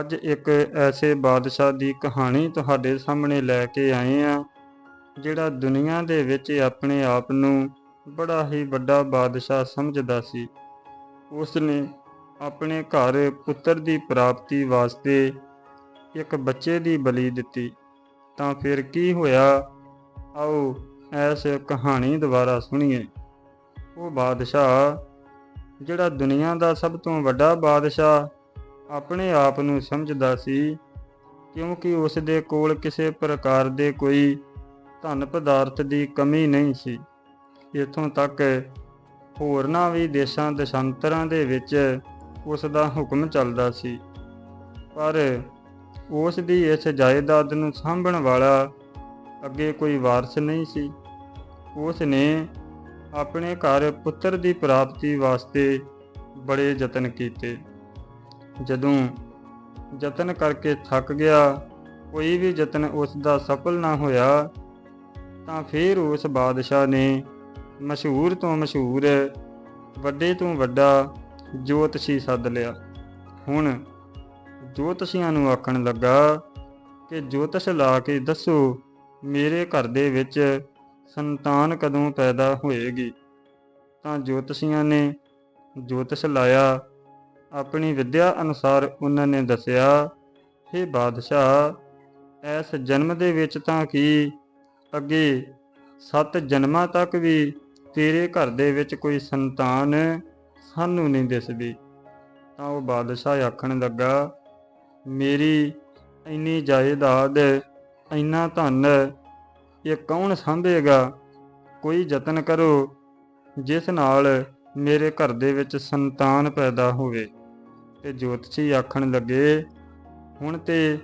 ਅੱਜ ਇੱਕ ਐਸੇ ਬਾਦਸ਼ਾਹ ਦੀ ਕਹਾਣੀ ਤੁਹਾਡੇ ਸਾਹਮਣੇ ਲੈ ਕੇ ਆਏ ਆ ਜਿਹੜਾ ਦੁਨੀਆ ਦੇ ਵਿੱਚ ਆਪਣੇ ਆਪ ਨੂੰ ਬੜਾ ਹੀ ਵੱਡਾ ਬਾਦਸ਼ਾਹ ਸਮਝਦਾ ਸੀ। ਉਸ ਨੇ ਆਪਣੇ ਘਰ ਪੁੱਤਰ ਦੀ ਪ੍ਰਾਪਤੀ ਵਾਸਤੇ ਇੱਕ ਬੱਚੇ ਦੀ ਬਲੀ ਦਿੱਤੀ। ਤਾਂ ਫਿਰ ਕੀ ਹੋਇਆ? ਆਓ ਇਸ ਕਹਾਣੀ ਦੁਬਾਰਾ ਸੁਣੀਏ। ਉਹ ਬਾਦਸ਼ਾਹ, ਜਿਹੜਾ ਦੁਨੀਆ ਦਾ ਸਭ ਤੋਂ ਵੱਡਾ ਬਾਦਸ਼ਾਹ ਆਪਣੇ ਆਪ ਨੂੰ ਸਮਝਦਾ ਸੀ, ਕਿਉਂਕਿ ਉਸ ਦੇ ਕੋਲ ਕਿਸੇ ਪ੍ਰਕਾਰ ਦੇ ਕੋਈ ਧਨ ਪਦਾਰਥ ਦੀ ਕਮੀ ਨਹੀਂ ਸੀ। ਇਥੋਂ ਤੱਕ ਹੋਰਨਾਂ ਵੀ ਦੇਸ਼ਾਂ ਦਸ਼ਾਂਤਰਾਂ ਦੇ ਵਿੱਚ ਉਸ ਦਾ ਹੁਕਮ ਚੱਲਦਾ ਸੀ। ਪਰ ਉਸ ਦੀ ਇਸ ਜਾਇਦਾਦ ਨੂੰ ਸਾਂਭਣ ਵਾਲਾ ਅੱਗੇ ਕੋਈ ਵਾਰਸ ਨਹੀਂ ਸੀ। ਉਸ ਨੇ ਆਪਣੇ ਘਰ ਪੁੱਤਰ ਦੀ ਪ੍ਰਾਪਤੀ ਵਾਸਤੇ ਬੜੇ ਯਤਨ ਕੀਤੇ। ਜਦੋਂ ਯਤਨ ਕਰਕੇ ਥੱਕ ਗਿਆ, ਕੋਈ ਵੀ ਯਤਨ ਉਸ ਦਾ ਸਫਲ ਨਾ ਹੋਇਆ, ਤਾਂ ਫਿਰ ਉਸ ਬਾਦਸ਼ਾਹ ਨੇ ਮਸ਼ਹੂਰ ਤੋਂ ਮਸ਼ਹੂਰ, ਵੱਡੇ ਤੋਂ ਵੱਡਾ ਜੋਤਸ਼ੀ ਸੱਦ ਲਿਆ। ਹੁਣ ਜੋਤਸ਼ੀਆਂ ਨੂੰ ਆਖਣ ਲੱਗਾ ਕਿ ਜੋਤਸ਼ ਲਾ ਕੇ ਦੱਸੋ, ਮੇਰੇ ਘਰ ਦੇ ਵਿੱਚ ਸੰਤਾਨ ਕਦੋਂ ਪੈਦਾ ਹੋਏਗੀ? ਤਾਂ ਜੋਤਸ਼ੀਆਂ ਨੇ ਜੋਤਸ਼ ਲਾਇਆ ਆਪਣੀ ਵਿਦਿਆ ਅਨੁਸਾਰ ਉਹਨਾਂ ਨੇ ਦੱਸਿਆ हे ਬਾਦਸ਼ਾਹ ਇਸ ਜਨਮ ਦੇ ਵਿੱਚ ਤਾਂ ਕੀ ਅੱਗੇ ਸੱਤ ਜਨਮਾਂ ਤੱਕ ਵੀ ਤੇਰੇ ਘਰ ਦੇ ਵਿੱਚ ਕੋਈ ਸੰਤਾਨ ਸਾਨੂੰ ਨਹੀਂ ਦਿਸਦੀ? ਤਾਂ ਉਹ ਬਾਦਸ਼ਾਹ ਆਖਣ ਲੱਗਾ, ਮੇਰੀ ਇੰਨੀ ਜਾਇਦਾਦ, ਇੰਨਾ ਧਨ, ਇਹ ਕੌਣ ਸੰਭੇਗਾ? ਕੋਈ ਯਤਨ ਕਰੋ ਜਿਸ ਨਾਲ ਮੇਰੇ ਘਰ ਦੇ ਵਿੱਚ ਸੰਤਾਨ ਪੈਦਾ ਹੋਵੇ। ਤੇ ਜੋਤਸ਼ੀ ਆਖਣ ਲੱਗੇ, ਹੁਣ ਤੇ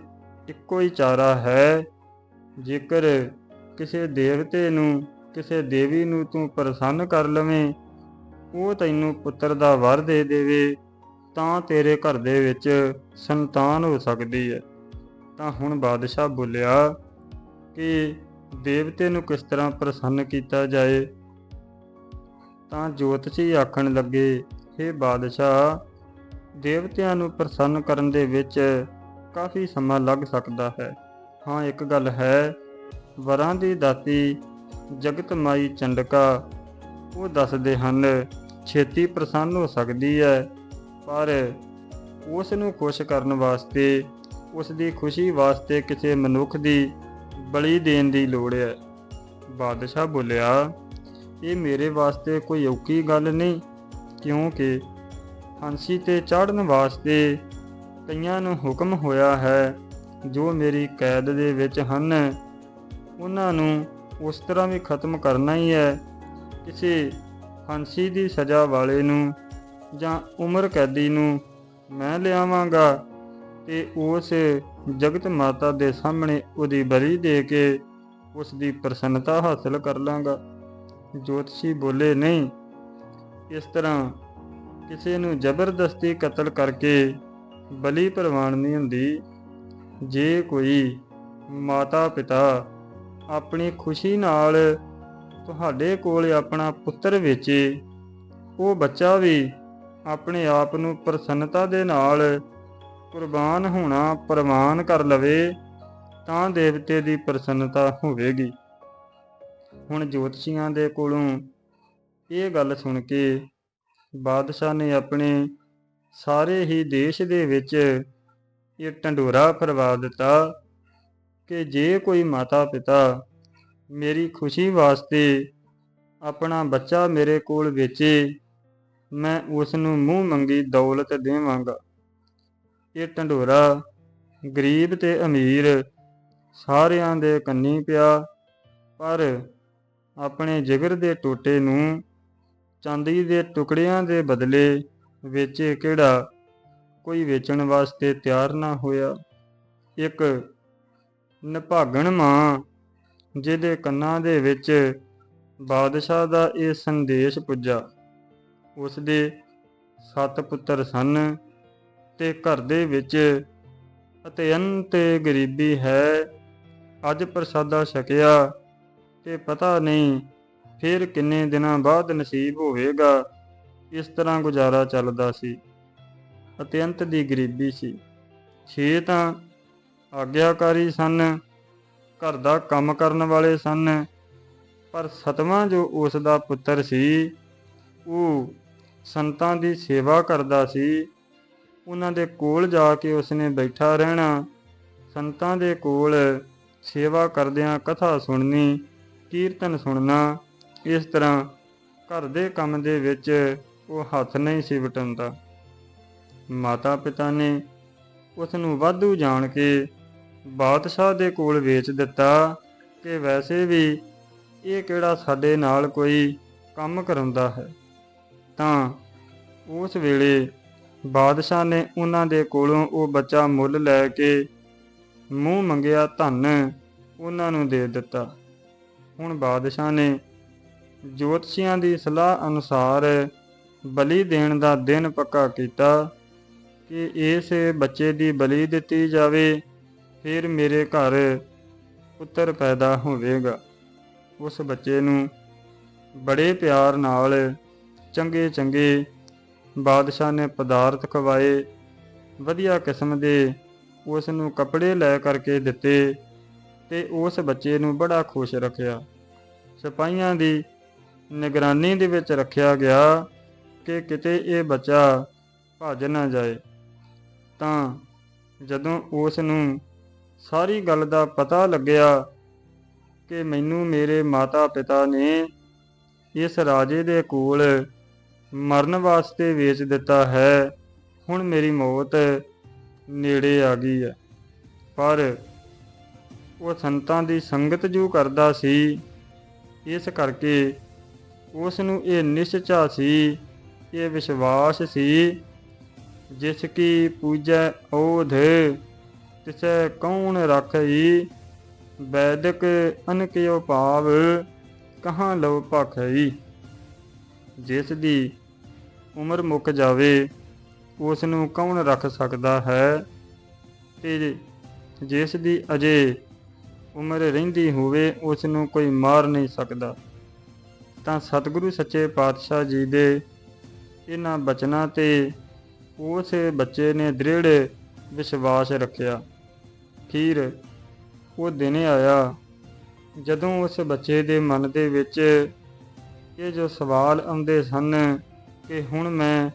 ਇੱਕੋ ਹੀ ਚਾਰਾ ਹੈ। ਜੇਕਰ ਕਿਸੇ ਦੇਵਤੇ ਨੂੰ, ਕਿਸੇ ਦੇਵੀ ਨੂੰ ਤੂੰ ਪ੍ਰਸੰਨ ਕਰ ਲਵੇਂ, ਉਹ ਤੈਨੂੰ ਪੁੱਤਰ ਦਾ ਵਰ ਦੇ ਦੇਵੇ, ਤਾਂ ਤੇਰੇ ਘਰ ਦੇ ਵਿੱਚ ਸੰਤਾਨ ਹੋ ਸਕਦੀ ਹੈ। ਤਾਂ ਹੁਣ ਬਾਦਸ਼ਾਹ ਬੋਲਿਆ ਕਿ ਦੇਵਤੇ ਨੂੰ ਕਿਸ ਤਰ੍ਹਾਂ ਪ੍ਰਸੰਨ ਕੀਤਾ ਜਾਏ? ਤਾਂ ਜੋਤਸ਼ੀ ਆਖਣ ਲੱਗੇ हे ਬਾਦਸ਼ਾਹ ਦੇਵਤਿਆਂ ਨੂੰ ਪ੍ਰਸੰਨ ਕਰਨ ਦੇ ਵਿੱਚ ਕਾਫੀ ਸਮਾਂ ਲੱਗ ਸਕਦਾ ਹੈ। ਹਾਂ, ਇੱਕ ਗੱਲ ਹੈ, ਵਰਾਂ ਦੀ ਦਾਤੀ ਜਗਤ ਮਾਈ ਚੰਡਕਾ, ਉਹ ਦੱਸਦੇ ਹਨ, ਛੇਤੀ ਪ੍ਰਸੰਨ ਹੋ ਸਕਦੀ ਹੈ, ਪਰ ਉਸ ਨੂੰ ਖੁਸ਼ ਕਰਨ ਵਾਸਤੇ, ਉਸ ਦੀ ਖੁਸ਼ੀ ਵਾਸਤੇ ਕਿਸੇ ਮਨੁੱਖ ਦੀ ਬਲੀ ਦੇਣ ਦੀ ਲੋੜ ਹੈ। ਬਾਦਸ਼ਾਹ ਬੋਲਿਆ, ਇਹ ਮੇਰੇ ਵਾਸਤੇ ਕੋਈ ਔਕੀ ਗੱਲ ਨਹੀਂ, ਕਿਉਂਕਿ ਫਾਂਸੀ ਤੇ ਚੜ੍ਹਨ ਵਾਸਤੇ ਕਈਆਂ ਨੂੰ ਹੁਕਮ ਹੋਇਆ ਹੈ, ਜੋ ਮੇਰੀ ਕੈਦ ਦੇ ਵਿੱਚ ਹਨ। ਉਹਨਾਂ ਨੂੰ ਉਸ ਤਰ੍ਹਾਂ ਵੀ ਖਤਮ ਕਰਨਾ ਹੀ ਹੈ, ਕਿਸੇ ਫਾਂਸੀ ਦੀ ਸਜ਼ਾ ਵਾਲੇ ਨੂੰ ਜਾਂ ਉਮਰ ਕੈਦੀ ਨੂੰ ਮੈਂ ਲਿਆਵਾਂਗਾ ਤੇ ਉਸ ਜਗਤ ਮਾਤਾ ਦੇ ਸਾਹਮਣੇ ਉਹਦੀ ਬਲੀ ਦੇ ਕੇ ਉਸ ਦੀ ਪ੍ਰਸੰਨਤਾ ਹਾਸਲ ਕਰ ਲਾਂਗਾ। ਜੋਤਸ਼ੀ ਬੋਲੇ, ਨਹੀਂ, ਇਸ ਤਰ੍ਹਾਂ ਕਿਸੇ ਨੂੰ ਜ਼ਬਰਦਸਤੀ ਕਤਲ ਕਰਕੇ ਬਲੀ ਪ੍ਰਵਾਨ ਨਹੀਂ ਹੁੰਦੀ, ਜੇ ਕੋਈ ਮਾਤਾ ਪਿਤਾ ਆਪਣੀ ਖੁਸ਼ੀ ਨਾਲ ਤੁਹਾਡੇ ਕੋਲ ਆਪਣਾ ਪੁੱਤਰ ਵੇਚੇ, ਉਹ ਬੱਚਾ ਵੀ ਆਪਣੇ ਆਪ ਨੂੰ ਪ੍ਰਸੰਨਤਾ ਦੇ ਨਾਲ ਕੁਰਬਾਨ ਹੋਣਾ ਪ੍ਰਮਾਨ ਕਰ ਲਵੇ, ਤਾਂ ਦੇਵਤੇ ਦੀ ਪ੍ਰਸੰਨਤਾ ਹੋਵੇਗੀ। ਹੁਣ ਜੋਤਸ਼ੀਆਂ ਦੇ ਕੋਲੋਂ ਇਹ ਗੱਲ ਸੁਣ ਕੇ ਬਾਦਸ਼ਾਹ ਨੇ ਆਪਣੇ ਸਾਰੇ ਹੀ ਦੇਸ਼ ਦੇ ਵਿੱਚ ਇਹ ਟੰਡੋਰਾ ਫਰਵਾ ਦਿੱਤਾ ਕਿ ਜੇ ਕੋਈ ਮਾਤਾ ਪਿਤਾ ਮੇਰੀ ਖੁਸ਼ੀ ਵਾਸਤੇ ਆਪਣਾ ਬੱਚਾ ਮੇਰੇ ਕੋਲ ਵੇਚੇ, ਮੈਂ ਉਸ ਨੂੰ ਮੂੰਹ ਮੰਗੀ ਦੌਲਤ ਦੇਵਾਂਗਾ। ਇਹ ਢੰਡੋਰਾ ਗਰੀਬ ਤੇ ਅਮੀਰ ਸਾਰਿਆਂ ਦੇ ਕੰਨੀ ਪਿਆ, ਪਰ ਆਪਣੇ ਜਿਗਰ ਦੇ ਟੋਟੇ ਨੂੰ ਚਾਂਦੀ ਦੇ ਟੁਕੜਿਆਂ ਦੇ ਬਦਲੇ ਵੇਚੇ ਕਿਹੜਾ? ਕੋਈ ਵੇਚਣ ਵਾਸਤੇ ਤਿਆਰ ਨਾ ਹੋਇਆ। ਇੱਕ ਨਿਭਾਗਣ ਮਾਂ, ਜਿਹਦੇ ਕੰਨਾਂ ਦੇ ਵਿੱਚ ਬਾਦਸ਼ਾਹ ਦਾ ਇਹ ਸੰਦੇਸ਼ ਪੁੱਜਾ। ਉਸ ਦੇ ਸੱਤ ਪੁੱਤਰ ਸਨ ਤੇ ਘਰ ਦੇ ਵਿੱਚ ਅਤਿਅੰਤ ਗਰੀਬੀ ਹੈ। ਅੱਜ ਪ੍ਰਸਾਦਾ ਛਕਿਆ ਤੇ ਪਤਾ ਨਹੀਂ ਫਿਰ ਕਿੰਨੇ ਦਿਨਾਂ ਬਾਅਦ ਨਸੀਬ ਹੋਵੇਗਾ, ਇਸ ਤਰ੍ਹਾਂ ਗੁਜ਼ਾਰਾ ਚੱਲਦਾ ਸੀ। ਅਤਿਅੰਤ ਦੀ ਗਰੀਬੀ ਸੀ। ਛੇ ਤਾਂ ਆਗਿਆਕਾਰੀ ਸਨ, ਘਰ ਦਾ ਕੰਮ ਕਰਨ ਵਾਲੇ ਸਨ, ਪਰ ਸਤਵਾਂ ਜੋ ਉਸ ਦਾ ਪੁੱਤਰ ਸੀ, ਉਹ ਸੰਤਾਂ ਦੀ ਸੇਵਾ ਕਰਦਾ ਸੀ। ਉਹਨਾਂ ਦੇ ਕੋਲ ਜਾ ਕੇ ਉਸਨੇ ਬੈਠਾ ਰਹਿਣਾ, ਸੰਤਾਂ ਦੇ ਕੋਲ ਸੇਵਾ ਕਰਦਿਆਂ ਕਥਾ ਸੁਣਨੀ, ਕੀਰਤਨ ਸੁਣਨਾ ਇਸ ਤਰ੍ਹਾਂ ਘਰ ਦੇ ਕੰਮ ਦੇ ਵਿੱਚ ਉਹ ਹੱਥ ਨਹੀਂ ਸੀ ਵਟਾਉਂਦਾ। ਮਾਤਾ ਪਿਤਾ ਨੇ ਉਸ ਨੂੰ ਵਾਧੂ ਜਾਣ ਕੇ ਬਾਦਸ਼ਾਹ ਦੇ ਕੋਲ ਵੇਚ ਦਿੱਤਾ ਕਿ ਵੈਸੇ ਵੀ ਇਹ ਕਿਹੜਾ ਸਾਡੇ ਨਾਲ ਕੋਈ ਕੰਮ ਕਰਾਉਂਦਾ ਹੈ। ਤਾਂ ਉਸ ਵੇਲੇ ਬਾਦਸ਼ਾਹ ਨੇ ਉਹਨਾਂ ਦੇ ਕੋਲੋਂ ਉਹ ਬੱਚਾ ਮੁੱਲ ਲੈ ਕੇ ਮੂੰਹ ਮੰਗਿਆ ਧਨ ਉਹਨਾਂ ਨੂੰ ਦੇ ਦਿੱਤਾ। ਹੁਣ ਬਾਦਸ਼ਾਹ ਨੇ ਜੋਤਸ਼ੀਆਂ ਦੀ ਸਲਾਹ ਅਨੁਸਾਰ ਬਲੀ ਦੇਣ ਦਾ ਦਿਨ ਪੱਕਾ ਕੀਤਾ, ਕਿ ਇਸ ਬੱਚੇ ਦੀ ਬਲੀ ਦਿੱਤੀ ਜਾਵੇ, ਫਿਰ ਮੇਰੇ ਘਰ ਪੁੱਤਰ ਪੈਦਾ ਹੋਵੇਗਾ। ਉਸ ਬੱਚੇ ਨੂੰ ਬੜੇ ਪਿਆਰ ਨਾਲ ਚੰਗੇ ਚੰਗੇ ਬਾਦਸ਼ਾਹ ਨੇ ਪਦਾਰਥ ਖਵਾਏ, ਵਧੀਆ ਕਿਸਮ ਦੇ ਉਸ ਨੂੰ ਕੱਪੜੇ ਲੈ ਕਰਕੇ ਦਿੱਤੇ ਤੇ ਉਸ ਬੱਚੇ ਨੂੰ ਬੜਾ ਖੁਸ਼ ਰੱਖਿਆ। ਸਿਪਾਹੀਆਂ ਦੀ ਨਿਗਰਾਨੀ ਦੇ ਵਿੱਚ ਰੱਖਿਆ ਗਿਆ ਕਿ ਕਿਤੇ ਇਹ ਬੱਚਾ ਭੱਜ ਨਾ ਜਾਏ। ਤਾਂ ਜਦੋਂ ਉਸ ਨੂੰ ਸਾਰੀ ਗੱਲ ਦਾ ਪਤਾ ਲੱਗਿਆ ਕਿ ਮੈਨੂੰ ਮੇਰੇ ਮਾਤਾ ਪਿਤਾ ਨੇ ਇਸ ਰਾਜੇ ਦੇ ਕੋਲ ਮਰਨ ਵਾਸਤੇ ਵੇਚ ਦਿੱਤਾ ਹੈ, ਹੁਣ ਮੇਰੀ ਮੌਤ ਨੇੜੇ ਆ ਗਈ ਹੈ। ਪਰ ਉਹ ਸੰਤਾਂ ਦੀ ਸੰਗਤ ਜੋ ਕਰਦਾ ਸੀ, ਇਸ ਕਰਕੇ ਉਸ ਨੂੰ ਇਹ ਨਿਸ਼ਚਾ ਸੀ ਇਹ ਵਿਸ਼ਵਾਸ ਸੀ, ਜਿਸ ਕੀ ਪੂਜੈ ਔਧ ਤਿਸੈ ਕੌਣ ਰੱਖਈ? ਵੈਦਿਕ ਅਨਕਿਓ ਭਾਵ ਕਹਾਂ ਲਵ ਭਖਈ? ਜਿਸ ਦੀ ਉਮਰ ਮੁੱਕ ਜਾਵੇ ਉਸ ਨੂੰ ਕੌਣ ਰੱਖ ਸਕਦਾ ਹੈ? ਤੇ ਜਿਸ ਦੀ ਅਜੇ ਉਮਰ ਰਹਿੰਦੀ ਹੋਵੇ ਉਸ ਨੂੰ ਕੋਈ ਮਾਰ ਨਹੀਂ ਸਕਦਾ। ਤਾਂ ਸਤਿਗੁਰੂ ਸੱਚੇ ਪਾਤਸ਼ਾਹ ਜੀ ਦੇ ਇਹਨਾਂ ਬਚਨਾਂ ਤੇ ਉਸ ਬੱਚੇ ਨੇ ਦ੍ਰਿੜ ਵਿਸ਼ਵਾਸ ਰੱਖਿਆ। ਖੀਰ ਉਹ ਦਿਨ ਆਇਆ ਜਦੋਂ ਉਸ ਬੱਚੇ ਦੇ ਮਨ ਦੇ ਵਿੱਚ ਇਹ ਜੋ ਸਵਾਲ ਆਉਂਦੇ ਸਨ ਕਿ ਹੁਣ ਮੈਂ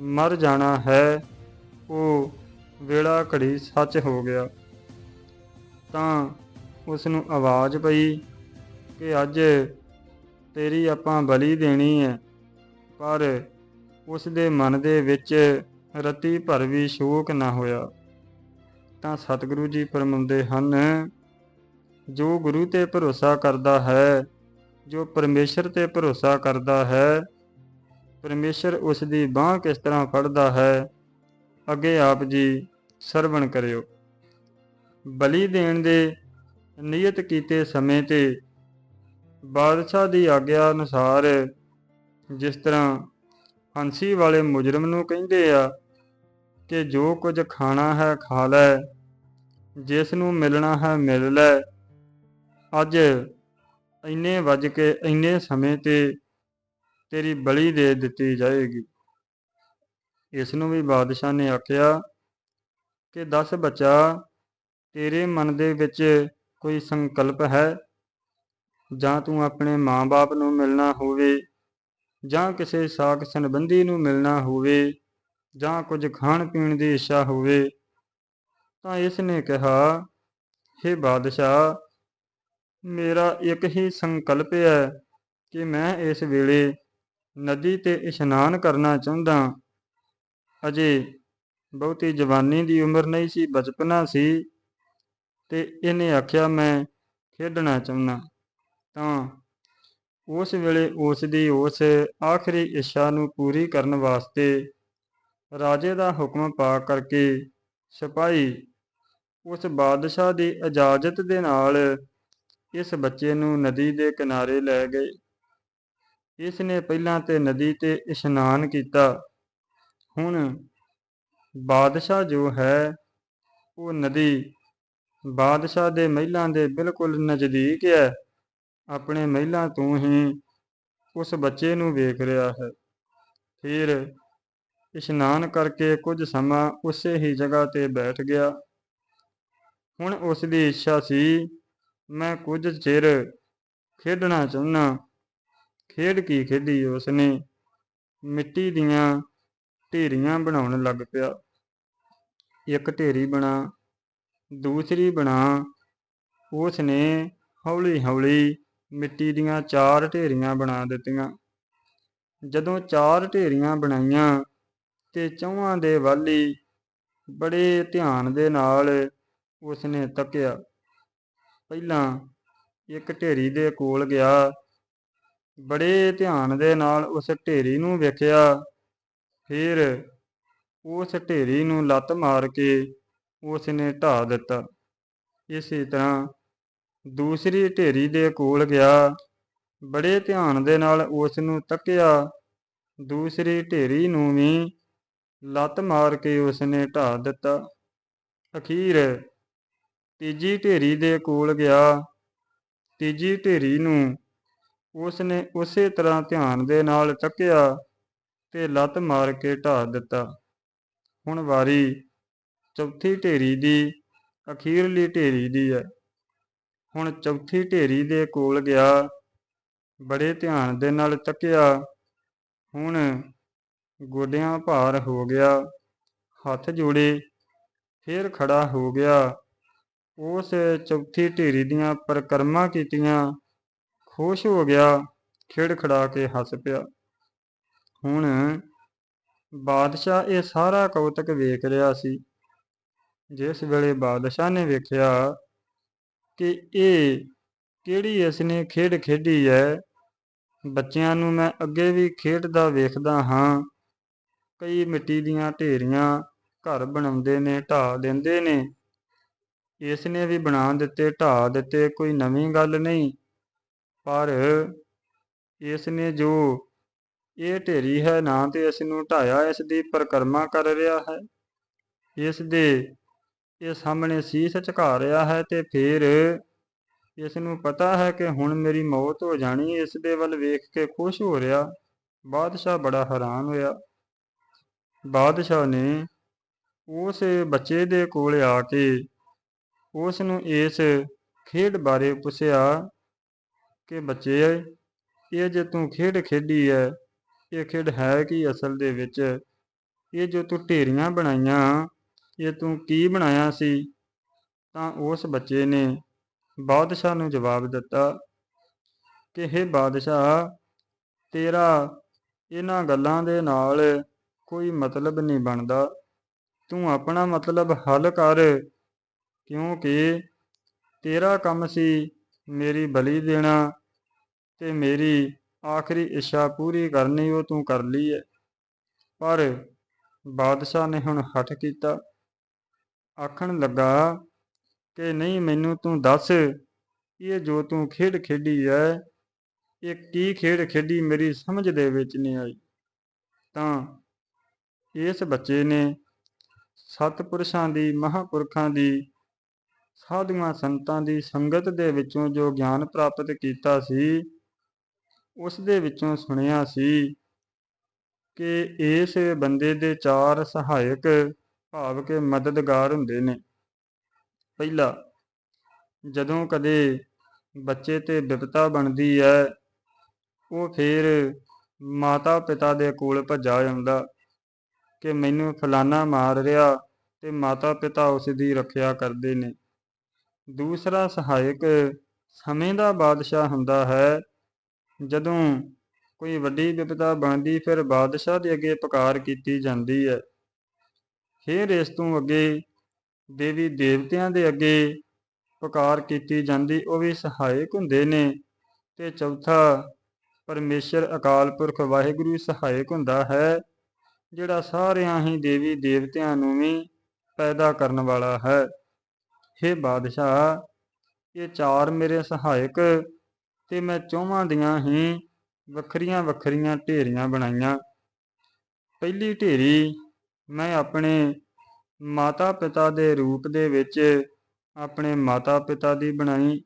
ਮਰ ਜਾਣਾ ਹੈ, ਉਹ ਵੇਲਾ ਘੜੀ ਸੱਚ ਹੋ ਗਿਆ। ਤਾਂ ਉਸ ਨੂੰ ਆਵਾਜ਼ ਪਈ ਕਿ ਅੱਜ ਤੇਰੀ ਆਪਾਂ ਬਲੀ ਦੇਣੀ ਹੈ ਪਰ ਉਸ ਦੇ ਮਨ ਦੇ ਵਿੱਚ ਰਤੀ ਭਰ ਵੀ ਸ਼ੋਕ ਨਾ ਹੋਇਆ। ਤਾਂ ਸਤਿਗੁਰੂ ਜੀ ਫਰਮਾਉਂਦੇ ਹਨ, ਜੋ ਗੁਰੂ ਤੇ ਭਰੋਸਾ ਕਰਦਾ ਹੈ, ਜੋ ਪਰਮੇਸ਼ਰ ਤੇ ਭਰੋਸਾ ਕਰਦਾ ਹੈ, ਪਰਮੇਸ਼ਰ ਉਸ ਦੀ ਬਾਹ ਕਿਸ ਤਰ੍ਹਾਂ ਫੜਦਾ ਹੈ, ਅੱਗੇ ਆਪ ਜੀ ਸਰਵਣ ਕਰਿਓ। ਬਲੀ ਦੇਣ ਦੇ ਨਿਯਤ ਕੀਤੇ ਸਮੇਂ ਤੇ ਬਾਦਸ਼ਾਹ ਦੀ ਆਗਿਆ ਅਨੁਸਾਰ ਜਿਸ ਤਰ੍ਹਾਂ ਹੰਸੀ ਵਾਲੇ ਮੁਜਰਮ ਨੂੰ ਕਹਿੰਦੇ ਆ ਕਿ ਜੋ ਕੁਝ ਖਾਣਾ ਹੈ ਖਾ ਲੈ, ਜਿਸ ਨੂੰ ਮਿਲਣਾ ਹੈ ਮਿਲ ਲੈ। ਅੱਜ ਇੰਨੇ ਵੱਜ ਕੇ ਇੰਨੇ ਸਮੇਂ ਤੇ ਤੇਰੀ ਬਲੀ ਦੇ ਦਿੱਤੀ ਜਾਏਗੀ। ਇਸ ਨੂੰ ਵੀ ਬਾਦਸ਼ਾਹ ਨੇ ਆਖਿਆ ਕਿ ਦੱਸ ਬੱਚਾ, ਤੇਰੇ ਮਨ ਦੇ ਵਿੱਚ ਕੋਈ ਸੰਕਲਪ ਹੈ? ਜਾਂ ਤੂੰ ਆਪਣੇ ਮਾਂ-ਬਾਪ ਨੂੰ ਮਿਲਣਾ ਹੋਵੇ, ਜਾਂ ਕਿਸੇ ਸਾਕ ਸੰਬੰਧੀ ਨੂੰ ਮਿਲਣਾ ਹੋਵੇ, ਜਾਂ ਕੁਝ ਖਾਣ ਪੀਣ ਦੀ ਇੱਛਾ ਹੋਵੇ, ਤਾਂ ਇਸ ਨੇ ਕਿਹਾ हे ਬਾਦਸ਼ਾਹ, ਮੇਰਾ ਇੱਕ ਹੀ ਸੰਕਲਪ ਹੈ ਕਿ ਮੈਂ ਇਸ ਵੇਲੇ ਨਦੀ ਤੇ ਇਸ਼ਨਾਨ ਕਰਨਾ ਚਾਹੁੰਦਾ ਅਜੇ ਬਹੁਤੀ ਜਵਾਨੀ ਦੀ ਉਮਰ ਨਹੀਂ ਸੀ, ਬਚਪਨਾ ਸੀ, ਤੇ ਇਹਨੇ ਆਖਿਆ, ਮੈਂ ਖੇਡਣਾ ਚਾਹੁੰਦਾ ਤਾਂ ਉਸ ਵੇਲੇ ਉਸ ਦੀ ਉਸ ਆਖਰੀ ਇੱਛਾ ਨੂੰ ਪੂਰੀ ਕਰਨ ਵਾਸਤੇ ਰਾਜੇ ਦਾ ਹੁਕਮ ਪਾ ਕਰਕੇ ਸਿਪਾਹੀ ਉਸ ਬਾਦਸ਼ਾਹ ਦੀ ਇਜਾਜ਼ਤ ਦੇ ਨਾਲ ਇਸ ਬੱਚੇ ਨੂੰ ਨਦੀ ਦੇ ਕਿਨਾਰੇ ਲੈ ਗਏ। ਇਸ ਨੇ ਪਹਿਲਾਂ ਤੇ ਨਦੀ ਤੇ ਇਸ਼ਨਾਨ ਕੀਤਾ। ਹੁਣ ਬਾਦਸ਼ਾਹ ਜੋ ਹੈ, ਉਹ ਨਦੀ ਬਾਦਸ਼ਾਹ ਦੇ ਮਹਿਲਾਂ ਦੇ ਬਿਲਕੁਲ ਨਜ਼ਦੀਕ ਹੈ। ਆਪਣੇ ਮਹਿਲਾਂ ਤੋਂ ਹੀ ਉਸ ਬੱਚੇ ਨੂੰ ਵੇਖ ਰਿਹਾ ਹੈ। ਫਿਰ ਇਸ਼ਨਾਨ ਕਰਕੇ ਕੁਝ ਸਮਾਂ ਉਸੇ ਹੀ ਜਗ੍ਹਾ ਤੇ ਬੈਠ ਗਿਆ। ਹੁਣ ਉਸ ਦੀ ਇੱਛਾ ਸੀ, ਮੈਂ ਕੁਝ ਚਿਰ ਖੇਡਣਾ ਚਾਹੁੰਦਾ। ਖੇਡ ਕੀ ਖੇਡੀ ਉਸਨੇ? ਮਿੱਟੀ ਦੀਆਂ ਢੇਰੀਆਂ ਬਣਾਉਣ ਲੱਗ ਪਿਆ। ਇੱਕ ਢੇਰੀ ਬਣਾ, ਦੂਸਰੀ ਬਣਾ। ਉਸ ਨੇ ਹੌਲੀ ਹੌਲੀ ਮਿੱਟੀ ਦੀਆਂ ਚਾਰ ਢੇਰੀਆਂ ਬਣਾ ਦਿੱਤੀਆਂ। ਜਦੋਂ ਚਾਰ ਢੇਰੀਆਂ ਬਣਾਈਆਂ ਤੇ ਚੌਹਾਂ ਦੇ ਵਾਲੀ ਬੜੇ ਧਿਆਨ ਦੇ ਨਾਲ ਉਸਨੇ ਤੱਕਿਆ। ਪਹਿਲਾਂ ਇੱਕ ਢੇਰੀ ਦੇ ਕੋਲ ਗਿਆ। ਬੜੇ ਧਿਆਨ ਦੇ ਨਾਲ ਉਸ ਢੇਰੀ ਨੂੰ ਵੇਖਿਆ। ਫਿਰ ਉਸ ਢੇਰੀ ਨੂੰ ਲੱਤ ਮਾਰ ਕੇ ਉਸ ਨੇ ਢਾ ਦਿੱਤਾ। ਇਸੇ ਤਰ੍ਹਾਂ ਦੂਸਰੀ ਢੇਰੀ ਦੇ ਕੋਲ ਗਿਆ। ਬੜੇ ਧਿਆਨ ਦੇ ਨਾਲ ਉਸ ਨੂੰ ਤੱਕਿਆ। ਦੂਸਰੀ ਢੇਰੀ ਨੂੰ ਵੀ ਲੱਤ ਮਾਰ ਕੇ ਉਸ ਨੇ ਢਾ ਦਿੱਤਾ। ਅਖੀਰ ਤੀਜੀ ਢੇਰੀ ਦੇ ਕੋਲ ਗਿਆ। ਤੀਜੀ ਢੇਰੀ ਨੂੰ ਉਸ ਨੇ ਉਸੇ ਤਰ੍ਹਾਂ ਧਿਆਨ ਦੇ ਨਾਲ ਤੱਕਿਆ ਤੇ ਲੱਤ ਮਾਰ ਕੇ ਢਾ ਦਿੱਤਾ। ਹੁਣ ਵਾਰੀ ਚੌਥੀ ਢੇਰੀ ਦੀ ਅਖੀਰਲੀ ਢੇਰੀ ਦੀ ਹੈ। ਹੁਣ ਚੌਥੀ ਢੇਰੀ ਦੇ ਕੋਲ ਗਿਆ। ਬੜੇ ਧਿਆਨ ਦੇ ਨਾਲ ਤੱਕਿਆ ਹੁਣ ਗੋਡਿਆਂ ਭਾਰ ਹੋ ਗਿਆ। ਹੱਥ ਜੋੜੇ, ਫੇਰ ਖੜਾ ਹੋ ਗਿਆ। ਉਸ ਚੌਥੀ ਢੇਰੀ ਦੀਆਂ ਪਰਕਰਮਾਂ ਕੀਤੀਆਂ। ਖੁਸ਼ ਹੋ ਗਿਆ। ਖਿੜ ਖੜਾ ਕੇ ਹੱਸ ਪਿਆ। ਹੁਣ ਬਾਦਸ਼ਾਹ ਇਹ ਸਾਰਾ ਕੌਤਕ ਵੇਖ ਰਿਹਾ ਸੀ। ਜਿਸ ਵੇਲੇ ਬਾਦਸ਼ਾਹ ਨੇ ਵੇਖਿਆ ਕਿ ਇਹ ਕਿਹੜੀ ਇਸਨੇ ਖੇਡ ਖੇਡੀ ਹੈ? ਬੱਚਿਆਂ ਨੂੰ ਮੈਂ ਅੱਗੇ ਵੀ ਖੇਡਦਾ ਵੇਖਦਾ ਹਾਂ। ਕਈ ਮਿੱਟੀ ਦੀਆਂ ਢੇਰੀਆਂ ਘਰ ਬਣਾਉਂਦੇ ਨੇ ਢਾ ਦਿੰਦੇ ਨੇ। ਇਸ ਨੇ ਵੀ ਬਣਾ ਦਿੱਤੇ ਢਾ ਦਿੱਤੇ, ਕੋਈ ਨਵੀਂ ਗੱਲ ਨਹੀਂ। ਪਰ ਇਸ ਨੇ ਜੋ ਇਹ ਢੇਰੀ ਹੈ, ਨਾ ਤੇ ਇਸ ਨੂੰ ਢਾਇਆ ਇਸ ਦੀ ਪਰਕਰਮਾ ਕਰ ਰਿਹਾ ਹੈ। ਇਸ ਦੇ ਇਹ ਸਾਹਮਣੇ ਸੀਸ ਝੁਕਾ ਰਿਹਾ ਹੈ ਤੇ ਫਿਰ ਇਸ ਨੂੰ ਪਤਾ ਹੈ ਕਿ ਹੁਣ ਮੇਰੀ ਮੌਤ ਹੋ ਜਾਣੀ, ਇਸ ਦੇ ਵੱਲ ਵੇਖ ਕੇ ਖੁਸ਼ ਹੋ ਰਿਹਾ। ਬਾਦਸ਼ਾਹ ਬੜਾ ਹੈਰਾਨ ਹੋਇਆ। ਬਾਦਸ਼ਾਹ ਨੇ ਉਸ ਬੱਚੇ ਦੇ ਕੋਲ ਆ ਕੇ ਉਸ ਨੂੰ ਇਸ ਖੇਡ ਬਾਰੇ ਪੁੱਛਿਆ ਕਿ ਬੱਚੇ, ਇਹ ਜੇ ਤੂੰ ਖੇਡ ਖੇਡੀ ਹੈ, ਇਹ ਖੇਡ ਹੈ ਕਿ ਅਸਲ ਦੇ ਵਿੱਚ? ਇਹ ਜੋ ਤੂੰ ਢੇਰੀਆਂ ਬਣਾਈਆਂ ਇਹ ਤੂੰ ਕੀ ਬਣਾਇਆ ਸੀ, ਤਾਂ ਉਸ ਬੱਚੇ ਨੇ ਬਾਦਸ਼ਾਹ ਨੂੰ ਜਵਾਬ ਦਿੱਤਾ, ਕਿ ਇਹ ਬਾਦਸ਼ਾਹ, ਤੇਰਾ ਇਹਨਾਂ ਗੱਲਾਂ ਦੇ ਨਾਲ ਕੋਈ ਮਤਲਬ ਨਹੀਂ ਬਣਦਾ। ਤੂੰ ਆਪਣਾ ਮਤਲਬ ਹੱਲ ਕਰ, ਕਿਉਂਕਿ ਤੇਰਾ ਕੰਮ ਸੀ ਮੇਰੀ ਬਲੀ ਦੇਣਾ ਤੇ ਮੇਰੀ ਆਖਰੀ ਇੱਛਾ ਪੂਰੀ ਕਰਨੀ ਉਹ ਤੂੰ ਕਰ ਲਈ ਹੈ। ਪਰ ਬਾਦਸ਼ਾਹ ਨੇ ਹੁਣ ਹੱਠ ਕੀਤਾ। ਆਖਣ ਲੱਗਾ ਕਿ ਨਹੀਂ, ਮੈਨੂੰ ਤੂੰ ਦੱਸ, ਇਹ ਜੋ ਤੂੰ ਖੇਡ ਖੇਡੀ ਹੈ ਇਹ ਕੀ ਖੇਡ ਖੇਡੀ ਮੇਰੀ ਸਮਝ ਦੇ ਵਿੱਚ ਨਹੀਂ ਆਈ। ਤਾਂ ਇਸ ਬੱਚੇ ਨੇ ਸਤਪੁਰਸ਼ਾਂ ਦੀ, ਮਹਾਪੁਰਖਾਂ ਦੀ, ਸਾਧੂਆਂ ਸੰਤਾਂ ਦੀ ਸੰਗਤ ਦੇ ਵਿੱਚੋਂ ਜੋ ਗਿਆਨ ਪ੍ਰਾਪਤ ਕੀਤਾ ਸੀ, ਉਸ ਦੇ ਵਿੱਚੋਂ ਸੁਣਿਆ ਸੀ ਕਿ ਇਸ ਬੰਦੇ ਦੇ ਚਾਰ ਸਹਾਇਕ ਭਾਵ ਕਿ ਮਦਦਗਾਰ ਹੁੰਦੇ ਨੇ। ਪਹਿਲਾ, ਜਦੋਂ ਕਦੇ ਬੱਚੇ ਤੇ ਵਿਪਤਾ ਬਣਦੀ ਹੈ, ਉਹ ਫੇਰ ਮਾਤਾ ਪਿਤਾ ਦੇ ਕੋਲ ਭੱਜਾ ਜਾਂਦਾ ਕਿ ਮੈਨੂੰ ਫਲਾਨਾ ਮਾਰ ਰਿਹਾ ਤੇ ਮਾਤਾ ਪਿਤਾ ਉਸ ਦੀ ਰੱਖਿਆ ਕਰਦੇ ਨੇ। ਦੂਸਰਾ ਸਹਾਇਕ ਸਮੇਂ ਦਾ ਬਾਦਸ਼ਾਹ ਹੁੰਦਾ ਹੈ। ਜਦੋਂ ਕੋਈ ਵੱਡੀ ਵਿਪਤਾ ਬਣਦੀ, ਫਿਰ ਬਾਦਸ਼ਾਹ ਦੇ ਅੱਗੇ ਪੁਕਾਰ ਕੀਤੀ ਜਾਂਦੀ ਹੈ। ਫਿਰ ਇਸ ਤੋਂ ਅੱਗੇ ਦੇਵੀ ਦੇਵਤਿਆਂ ਦੇ ਅੱਗੇ ਪੁਕਾਰ ਕੀਤੀ ਜਾਂਦੀ, ਉਹ ਵੀ ਸਹਾਇਕ ਹੁੰਦੇ ਨੇ। ਤੇ ਚੌਥਾ, ਪਰਮੇਸ਼ਰ ਅਕਾਲ ਪੁਰਖ ਵਾਹਿਗੁਰੂ ਸਹਾਇਕ ਹੁੰਦਾ ਹੈ, ਜਿਹੜਾ ਸਾਰਿਆਂ ਹੀ ਦੇਵੀ ਦੇਵਤਿਆਂ ਨੂੰ ਵੀ ਪੈਦਾ ਕਰਨ ਵਾਲਾ ਹੈ। हे ਬਾਦਸ਼ਾਹ, ਇਹ ਚਾਰ ਮੇਰੇ ਸਹਾਇਕ ਤੇ ਮੈਂ ਚੌਵਾਂ ਦੀਆਂ ਹੀ ਵੱਖਰੀਆਂ ਵੱਖਰੀਆਂ ਢੇਰੀਆਂ ਬਣਾਈਆਂ। ਪਹਿਲੀ ਢੇਰੀ ਮੈਂ ਆਪਣੇ ਮਾਤਾ ਪਿਤਾ ਦੇ ਰੂਪ ਦੇ ਵਿੱਚ ਆਪਣੇ ਮਾਤਾ ਪਿਤਾ ਦੀ ਬਣਾਈ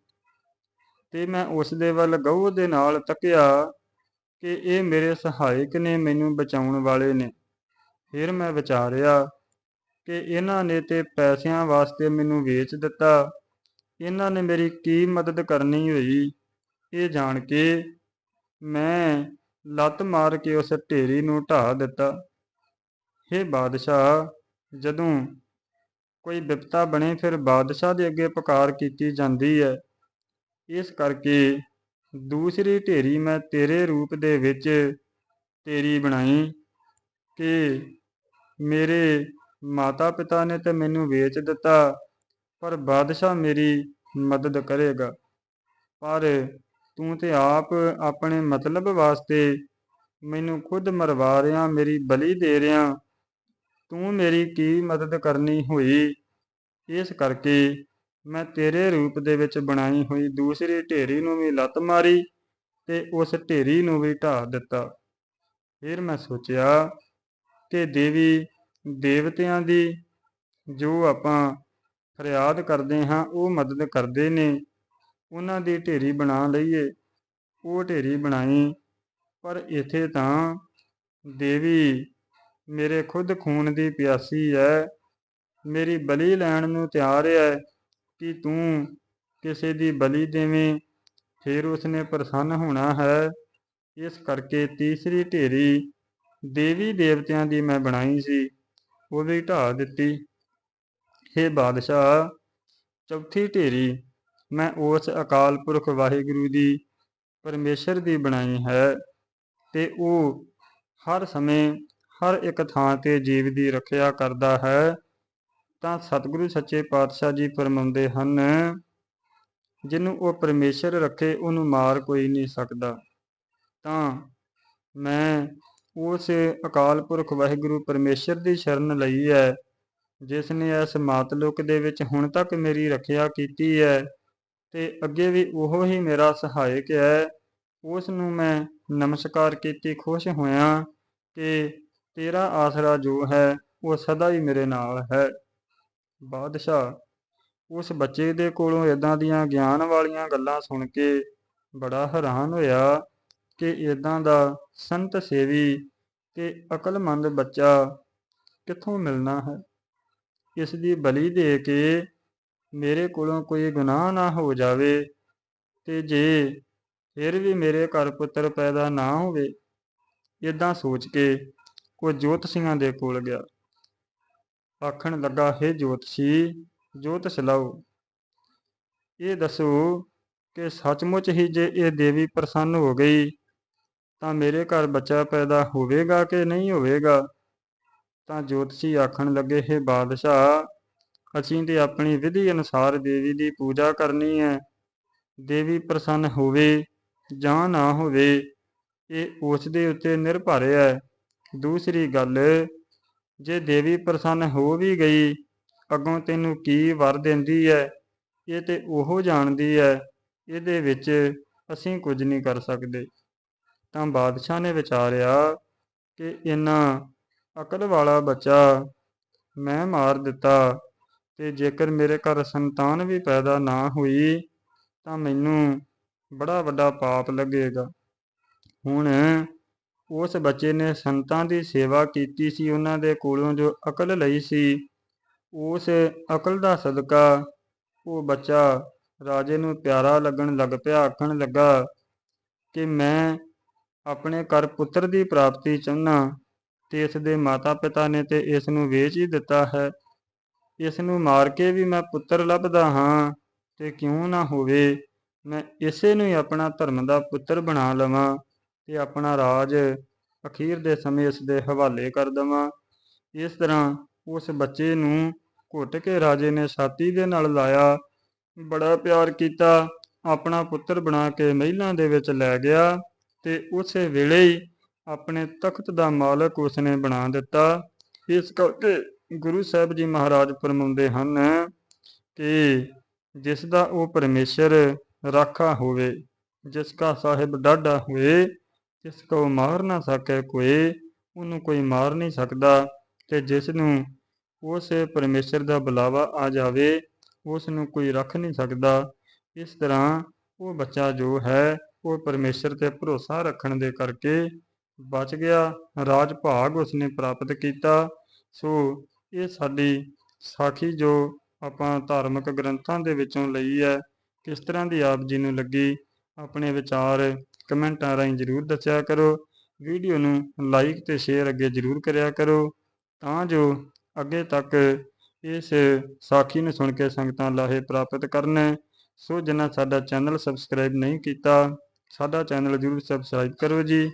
ਤੇ ਮੈਂ ਉਸ ਦੇ ਵੱਲ ਗਊ ਦੇ ਨਾਲ ਤੱਕਿਆ ਕਿ ਇਹ ਮੇਰੇ ਸਹਾਇਕ ਨੇ, ਮੈਨੂੰ ਬਚਾਉਣ ਵਾਲੇ ਨੇ। ਫਿਰ ਮੈਂ ਵਿਚਾਰਿਆ ਕਿ ਇਹਨਾਂ ਨੇ ਤੇ ਪੈਸਿਆਂ ਵਾਸਤੇ ਮੈਨੂੰ ਵੇਚ ਦਿੱਤਾ। ਇਹਨਾਂ ਨੇ ਮੇਰੀ ਕੀ ਮਦਦ ਕਰਨੀ ਹੋਈ, ਇਹ ਜਾਣ ਕੇ ਮੈਂ ਲੱਤ ਮਾਰ ਕੇ ਉਸ ਢੇਰੀ ਨੂੰ ਢਾਹ ਦਿੱਤਾ। ਹੇ ਬਾਦਸ਼ਾਹ, ਜਦੋਂ ਕੋਈ ਬਿਪਤਾ ਬਣੇ ਫਿਰ ਬਾਦਸ਼ਾਹ ਦੇ ਅੱਗੇ ਪੁਕਾਰ ਕੀਤੀ ਜਾਂਦੀ ਹੈ। ਇਸ ਕਰਕੇ ਦੂਸਰੀ ਢੇਰੀ ਮੈਂ ਤੇਰੇ ਰੂਪ ਦੇ ਵਿੱਚ ਤੇਰੀ ਬਣਾਈ ਕਿ ਮੇਰੇ ਮਾਤਾ ਪਿਤਾ ਨੇ ਤੇ ਮੈਨੂੰ ਵੇਚ ਦਿੱਤਾ, ਪਰ ਬਾਦਸ਼ਾਹ ਮੇਰੀ ਮਦਦ ਕਰੇਗਾ। ਪਰ ਤੂੰ ਤੇ ਆਪ ਆਪਣੇ ਮਤਲਬ ਵਾਸਤੇ ਮੈਨੂੰ ਖੁਦ ਮਰਵਾ ਰਿਆਂ ਮੇਰੀ ਬਲੀ ਦੇ ਰਿਆਂ ਤੂੰ ਮੇਰੀ ਕੀ ਮਦਦ ਕਰਨੀ ਹੋਈ? ਇਸ ਕਰਕੇ ਮੈਂ ਤੇਰੇ ਰੂਪ ਦੇ ਵਿੱਚ ਬਣਾਈ ਹੋਈ ਦੂਸਰੀ ਢੇਰੀ ਨੂੰ ਵੀ ਲੱਤ ਮਾਰੀ ਤੇ ਉਸ ਢੇਰੀ ਨੂੰ ਵੀ ਢਾਹ ਦਿੱਤਾ। ਫਿਰ ਮੈਂ ਸੋਚਿਆ ਕਿ ਦੇਵੀ ਦੇਵਤਿਆਂ ਦੀ ਜੋ ਆਪਾਂ ਫਰਿਆਦ ਕਰਦੇ ਹਾਂ, ਉਹ ਮਦਦ ਕਰਦੇ ਨੇ। ਉਹਨਾਂ ਦੀ ਢੇਰੀ ਬਣਾ ਲਈਏ। ਉਹ ਢੇਰੀ ਬਣਾਈ, ਪਰ ਇੱਥੇ ਤਾਂ ਦੇਵੀ ਮੇਰੇ ਖੁਦ ਖੂਨ ਦੀ ਪਿਆਸੀ ਹੈ ਮੇਰੀ ਬਲੀ ਲੈਣ ਨੂੰ ਤਿਆਰ ਹੈ ਕਿ ਤੂੰ ਕਿਸੇ ਦੀ ਬਲੀ ਦੇਵੇਂ, ਫਿਰ ਉਸਨੇ ਪ੍ਰਸੰਨ ਹੋਣਾ ਹੈ। ਇਸ ਕਰਕੇ ਤੀਸਰੀ ਢੇਰੀ ਦੇਵੀ ਦੇਵਤਿਆਂ ਦੀ ਮੈਂ ਬਣਾਈ ਸੀ, ਉਹ ਵੀ ਢਾਹ ਦਿੱਤੀ। ਹੇ ਬਾਦਸ਼ਾਹ, ਚੌਥੀ ਢੇਰੀ, ਮੈਂ ਉਸ ਅਕਾਲ ਪੁਰਖ ਵਾਹਿਗੁਰੂ ਦੀ ਪਰਮੇਸ਼ਰ ਦੀ ਬਣਾਈ ਹੈ ਤੇ ਉਹ ਹਰ ਸਮੇਂ ਹਰ ਇੱਕ ਥਾਂ ਤੇ ਜੀਵ ਦੀ ਰੱਖਿਆ ਕਰਦਾ ਹੈ, ਤਾਂ ਸਤਿਗੁਰੂ ਸੱਚੇ ਪਾਤਸ਼ਾਹ ਜੀ ਫਰਮਾਉਂਦੇ ਹਨ, ਜਿਹਨੂੰ ਉਹ ਪਰਮੇਸ਼ਰ ਰੱਖੇ, ਉਹਨੂੰ ਮਾਰ ਕੋਈ ਨਹੀਂ ਸਕਦਾ। ਤਾਂ ਮੈਂ ਉਸ ਅਕਾਲ ਪੁਰਖ ਵਾਹਿਗੁਰੂ ਪਰਮੇਸ਼ਰ ਦੀ ਸ਼ਰਨ ਲਈ ਹੈ, ਜਿਸ ਨੇ ਇਸ ਮਾਤਲੁਕ ਦੇ ਵਿੱਚ ਹੁਣ ਤੱਕ ਮੇਰੀ ਰੱਖਿਆ ਕੀਤੀ ਹੈ, ਤੇ ਅੱਗੇ ਵੀ ਉਹ ਹੀ ਮੇਰਾ ਸਹਾਇਕ ਹੈ। ਉਸ ਨੂੰ ਮੈਂ ਨਮਸਕਾਰ ਕੀਤੀ, ਖੁਸ਼ ਹੋਇਆ ਕਿ ਤੇਰਾ ਆਸਰਾ ਜੋ ਹੈ, ਉਹ ਸਦਾ ਹੀ ਮੇਰੇ ਨਾਲ ਹੈ। ਬਾਦਸ਼ਾਹ, ਉਸ ਬੱਚੇ ਦੇ ਕੋਲੋਂ ਇਦਾਂ ਦੀਆਂ ਗਿਆਨ ਵਾਲੀਆਂ ਗੱਲਾਂ ਸੁਣ ਕੇ ਬੜਾ ਹੈਰਾਨ ਹੋਇਆ ਕਿ ਇਦਾਂ ਦਾ ਸੰਤ ਸੇਵੀ ਤੇ ਅਕਲਮੰਦ ਬੱਚਾ ਕਿੱਥੋਂ ਮਿਲਣਾ ਹੈ? ਇਸ ਦੀ ਬਲੀ ਦੇ ਕੇ ਮੇਰੇ ਕੋਲੋਂ ਕੋਈ ਗੁਨਾਹ ਨਾ ਹੋ ਜਾਵੇ ਤੇ ਜੇ ਫਿਰ ਵੀ ਮੇਰੇ ਘਰ ਪੁੱਤਰ ਪੈਦਾ ਨਾ ਹੋਵੇ ਇਦਾਂ ਸੋਚ ਕੇ ਉਹ ਜੋਤ ਸਿੰਘਾਂ ਦੇ ਕੋਲ ਗਿਆ। ਆਖਣ ਲੱਗਾ, ਹੈ ਜੋਤਸ਼ੀ ਜੋਤਿਸ਼ ਲਾਓ ਇਹ ਦੱਸੋ ਕਿ ਸੱਚਮੁੱਚ ਹੀ ਜੇ ਇਹ ਦੇਵੀ ਪ੍ਰਸੰਨ ਹੋ ਗਈ, ਤਾਂ ਮੇਰੇ ਘਰ ਬੱਚਾ ਪੈਦਾ ਹੋਵੇਗਾ ਕਿ ਨਹੀਂ ਹੋਵੇਗਾ? ਤਾਂ ਜੋਤਸ਼ੀ ਆਖਣ ਲੱਗੇ, ਹੈ ਬਾਦਸ਼ਾਹ, ਅਸੀਂ ਤੇ ਆਪਣੀ ਵਿਧੀ ਅਨੁਸਾਰ ਦੇਵੀ ਦੀ ਪੂਜਾ ਕਰਨੀ ਹੈ। ਦੇਵੀ ਪ੍ਰਸੰਨ ਹੋਵੇ ਜਾਂ ਨਾ ਹੋਵੇ, ਇਹ ਉਸ ਦੇ ਉੱਤੇ ਨਿਰਭਰ ਹੈ। ਦੂਸਰੀ ਗੱਲ, ਜੇ ਦੇਵੀ ਪ੍ਰਸੰਨ ਹੋ ਵੀ ਗਈ, ਅੱਗੋਂ ਤੈਨੂੰ ਕੀ ਵਰ ਦਿੰਦੀ ਹੈ ਇਹ ਤੇ ਉਹ ਜਾਣਦੀ ਹੈ ਇਹਦੇ ਵਿੱਚ ਅਸੀਂ ਕੁਝ ਨਹੀਂ ਕਰ ਸਕਦੇ। ਤਾਂ ਬਾਦਸ਼ਾਹ ਨੇ ਵਿਚਾਰਿਆ ਕਿ ਇਹਨਾਂ ਅਕਲ ਵਾਲਾ ਬੱਚਾ ਮੈਂ ਮਾਰ ਦਿੱਤਾ ਤੇ ਜੇਕਰ ਮੇਰੇ ਘਰ ਸੰਤਾਨ ਵੀ ਪੈਦਾ ਨਾ ਹੋਈ, ਤਾਂ ਮੈਨੂੰ ਬੜਾ ਵੱਡਾ ਪਾਪ ਲੱਗੇਗਾ। ਹੁਣ ਉਸ ਬੱਚੇ ਨੇ ਸੰਤਾਂ ਦੀ ਸੇਵਾ ਕੀਤੀ ਸੀ, ਉਹਨਾਂ ਦੇ ਕੋਲੋਂ ਜੋ ਅਕਲ ਲਈ ਸੀ, ਉਸ ਅਕਲ ਦਾ ਸਦਕਾ ਉਹ ਬੱਚਾ ਰਾਜੇ ਨੂੰ ਪਿਆਰਾ ਲੱਗਣ ਲੱਗ ਪਿਆ, ਆਖਣ ਲੱਗਾ ਕਿ ਮੈਂ ਆਪਣੇ ਘਰ ਪੁੱਤਰ ਦੀ ਪ੍ਰਾਪਤੀ ਚਾਹੁੰਦਾ ਤੇ ਇਸ ਦੇ ਮਾਤਾ ਪਿਤਾ ਨੇ ਤੇ ਇਸ ਨੂੰ ਵੇਚ ਹੀ ਦਿੱਤਾ ਹੈ। ਇਸ ਨੂੰ ਮਾਰ ਕੇ ਵੀ ਮੈਂ ਪੁੱਤਰ ਲੱਭਦਾ ਹਾਂ ਤੇ ਕਿਉਂ ਨਾ ਹੋਵੇ, ਮੈਂ ਇਸੇ ਨੂੰ ਹੀ ਆਪਣਾ ਧਰਮ ਦਾ ਪੁੱਤਰ ਬਣਾ ਲਵਾਂ। ਤੇ ਆਪਣਾ ਰਾਜ ਅਖੀਰ ਦੇ ਸਮੇਂ ਇਸ ਦੇ ਹਵਾਲੇ ਕਰ ਦਵਾਂ। ਇਸ ਤਰ੍ਹਾਂ ਉਸ ਬੱਚੇ ਨੂੰ ਘੁੱਟ ਕੇ ਰਾਜੇ ਨੇ ਛਾਤੀ ਦੇ ਨਾਲ ਲਾਇਆ, ਬੜਾ ਪਿਆਰ ਕੀਤਾ, ਆਪਣਾ ਪੁੱਤਰ ਬਣਾ ਕੇ ਮਹਿਲਾਂ ਦੇ ਵਿੱਚ ਲੈ ਗਿਆ ਤੇ ਉਸੇ ਵੇਲੇ ਹੀ ਆਪਣੇ ਤਖਤ ਦਾ ਮਾਲਕ ਉਸਨੇ ਬਣਾ ਦਿੱਤਾ। ਇਸ ਕਰਕੇ ਗੁਰੂ ਸਾਹਿਬ ਜੀ ਮਹਾਰਾਜ ਫਰਮਾਉਂਦੇ ਹਨ ਕਿ ਜਿਸ ਦਾ ਉਹ ਪਰਮੇਸ਼ਰ ਰਾਖਾ ਹੋਵੇ, ਜਿਸ ਕਾ ਸਾਹਿਬ ਡਾਢਾ ਹੋਏ ਜਿਸ ਕੋ ਮਾਰ ਨਾ ਸਕੇ ਕੋਈ, ਉਹਨੂੰ ਕੋਈ ਮਾਰ ਨਹੀਂ ਸਕਦਾ। ਤੇ ਜਿਸ ਨੂੰ ਉਸ ਪਰਮੇਸ਼ਰ ਦਾ ਬੁਲਾਵਾ ਆ ਜਾਵੇ ਉਸ ਨੂੰ ਕੋਈ ਰੱਖ ਨਹੀਂ ਸਕਦਾ। ਇਸ ਤਰ੍ਹਾਂ ਉਹ ਬੱਚਾ ਜੋ ਹੈ, ਉਹ ਪਰਮੇਸ਼ਰ ਤੇ ਭਰੋਸਾ ਰੱਖਣ ਦੇ ਕਰਕੇ ਬਚ ਗਿਆ। ਰਾਜ ਭਾਗ ਉਸਨੇ ਪ੍ਰਾਪਤ ਕੀਤਾ। ਸੋ ਇਹ ਸਾਡੀ ਸਾਖੀ ਜੋ ਆਪਾਂ ਧਾਰਮਿਕ ਗ੍ਰੰਥਾਂ ਦੇ ਵਿੱਚੋਂ ਲਈ ਹੈ, ਕਿਸ ਤਰ੍ਹਾਂ ਦੀ ਆਪ ਜੀ ਨੂੰ ਲੱਗੀ? ਆਪਣੇ ਵਿਚਾਰ ਕਮੈਂਟਾਂ ਰਾਹੀਂ ਜ਼ਰੂਰ ਦੱਸਿਆ ਕਰੋ। ਵੀਡੀਓ ਨੂੰ ਲਾਈਕ ਤੇ ਸ਼ੇਅਰ ਅੱਗੇ ਜ਼ਰੂਰ ਕਰਿਆ ਕਰੋ। ਤਾਂ ਜੋ ਅੱਗੇ ਤੱਕ ਇਸ ਸਾਖੀ ਨੂੰ ਸੁਣ ਕੇ ਸੰਗਤਾਂ ਲਾਹੇ ਪ੍ਰਾਪਤ ਕਰਨ। ਸੋ ਜਿਨ੍ਹਾਂ ਸਾਡਾ ਚੈਨਲ ਸਬਸਕ੍ਰਾਈਬ ਨਹੀਂ ਕੀਤਾ, ਸਾਡਾ ਚੈਨਲ ਜ਼ਰੂਰ ਸਬਸਕ੍ਰਾਈਬ ਕਰੋ ਜੀ।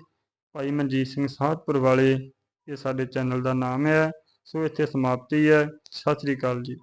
ਭਾਈ ਮਨਜੀਤ ਸਿੰਘ ਸਾਧਪੁਰ ਵਾਲੇ, ਇਹ ਸਾਡੇ ਚੈਨਲ ਦਾ ਨਾਮ ਹੈ। ਸੋ ਇੱਥੇ ਸਮਾਪਤੀ ਹੈ। ਸਤਿ ਸ੍ਰੀ ਅਕਾਲ ਜੀ।